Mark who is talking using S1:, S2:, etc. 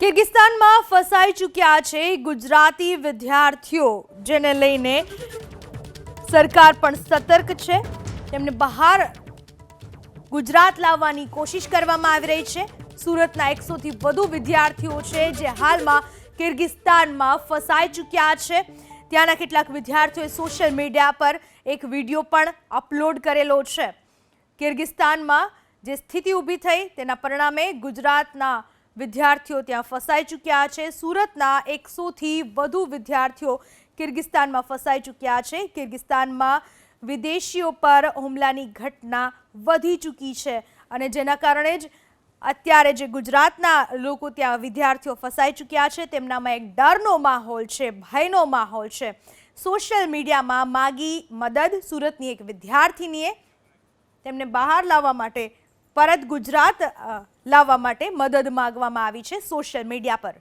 S1: કિર્ગિસ્તાનમાં ફસાઈ ચૂક્યા છે ગુજરાતી વિદ્યાર્થીઓ, જેને લઈને સરકાર પણ સતર્ક છે. તેમને બહાર ગુજરાત લાવવાની કોશિશ કરવામાં આવી રહી છે. સુરતના એકસોથી વધુ વિદ્યાર્થીઓ છે જે હાલમાં કિર્ગિસ્તાનમાં ફસાઈ ચૂક્યા છે. ત્યાંના કેટલાક વિદ્યાર્થીઓએ સોશિયલ મીડિયા પર એક વીડિયો પણ અપલોડ કરેલો છે. કિર્ગિસ્તાનમાં જે સ્થિતિ ઊભી થઈ તેના પરિણામે ગુજરાતના વિદ્યાર્થીઓ ત્યાં ફસાઈ ચૂક્યા છે. સુરતના એકસોથી વધુ વિદ્યાર્થીઓ કિર્ગિસ્તાનમાં ફસાઈ ચૂક્યા છે. કિર્ગિસ્તાનમાં વિદેશીઓ પર હુમલાની ઘટના વધી ચૂકી છે અને જેના કારણે જ અત્યારે જે ગુજરાતના લોકો ત્યાં વિદ્યાર્થીઓ ફસાઈ ચૂક્યા છે, તેમનામાં એક ડરનો માહોલ છે, ભયનો માહોલ છે. સોશિયલ મીડિયામાં માગી મદદ સુરતની એક વિદ્યાર્થીનીએ તેમને બહાર લાવવા માટે પરત ગુજરાત લાવવા માટે મદદ માગવામાં આવી છે સોશિયલ મીડિયા પર.